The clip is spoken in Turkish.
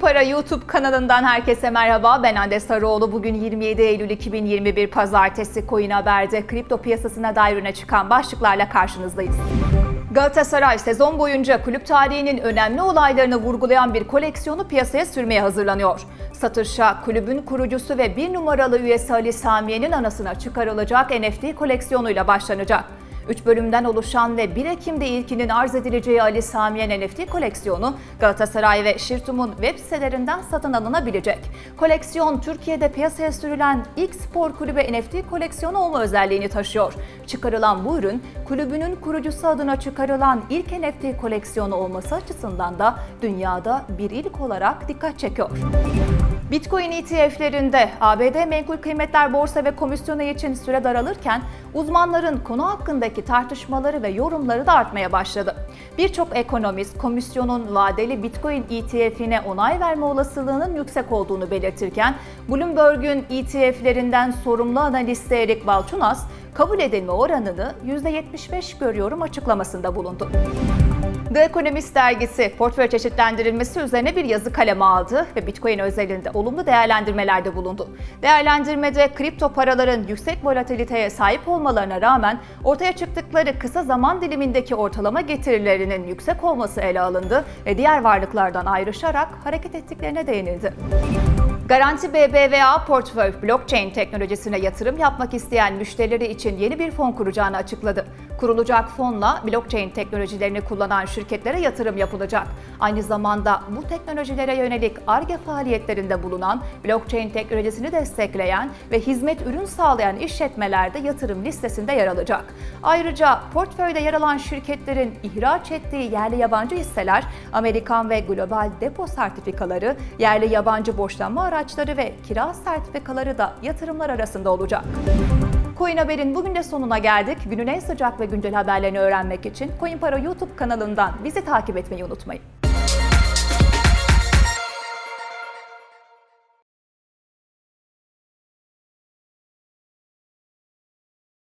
Para YouTube kanalından herkese merhaba. Ben Hande Sarıoğlu. Bugün 27 Eylül 2021 Pazartesi Coin Haber'de kripto piyasasına dair öne çıkan başlıklarla karşınızdayız. Galatasaray sezon boyunca kulüp tarihinin önemli olaylarını vurgulayan bir koleksiyonu piyasaya sürmeye hazırlanıyor. Satışa kulübün kurucusu ve bir numaralı üyesi Ali Samiye'nin anısına çıkarılacak NFT koleksiyonuyla başlanacak. 3 bölümden oluşan ve 1 Ekim'de ilkinin arz edileceği Ali Samiyen NFT koleksiyonu Galatasaray ve Şirtum'un web sitelerinden satın alınabilecek. Koleksiyon Türkiye'de piyasaya sürülen ilk spor kulübe NFT koleksiyonu olma özelliğini taşıyor. Çıkarılan bu ürün kulübünün kurucusu adına çıkarılan ilk NFT koleksiyonu olması açısından da dünyada bir ilk olarak dikkat çekiyor. Bitcoin ETF'lerinde ABD Menkul Kıymetler Borsa ve Komisyonu için süre daralırken uzmanların konu hakkındaki tartışmaları ve yorumları da artmaya başladı. Birçok ekonomist komisyonun vadeli Bitcoin ETF'ine onay verme olasılığının yüksek olduğunu belirtirken Bloomberg'un ETF'lerinden sorumlu analisti Erik Balchunas kabul edilme oranını %75 görüyorum açıklamasında bulundu. The Economist dergisi portföy çeşitlendirilmesi üzerine bir yazı kaleme aldı ve Bitcoin özelinde olumlu değerlendirmelerde bulundu. Değerlendirmede kripto paraların yüksek volatiliteye sahip olmalarına rağmen ortaya çıktıkları kısa zaman dilimindeki ortalama getirilerinin yüksek olması ele alındı ve diğer varlıklardan ayrışarak hareket ettiklerine değinildi. Garanti BBVA portföy blockchain teknolojisine yatırım yapmak isteyen müşterileri için yeni bir fon kuracağını açıkladı. Kurulacak fonla blockchain teknolojilerini kullanan şirketlere yatırım yapılacak. Aynı zamanda bu teknolojilere yönelik ARGE faaliyetlerinde bulunan, blockchain teknolojisini destekleyen ve hizmet ürün sağlayan işletmeler de yatırım listesinde yer alacak. Ayrıca portföyde yer alan şirketlerin ihraç ettiği yerli yabancı hisseler, Amerikan ve global depo sertifikaları, yerli yabancı borçlanma araçları ve kira sertifikaları da yatırımlar arasında olacak. Coin Haber'in bugün de sonuna geldik. Günün en sıcak ve güncel haberlerini öğrenmek için Coin Para YouTube kanalından bizi takip etmeyi unutmayın.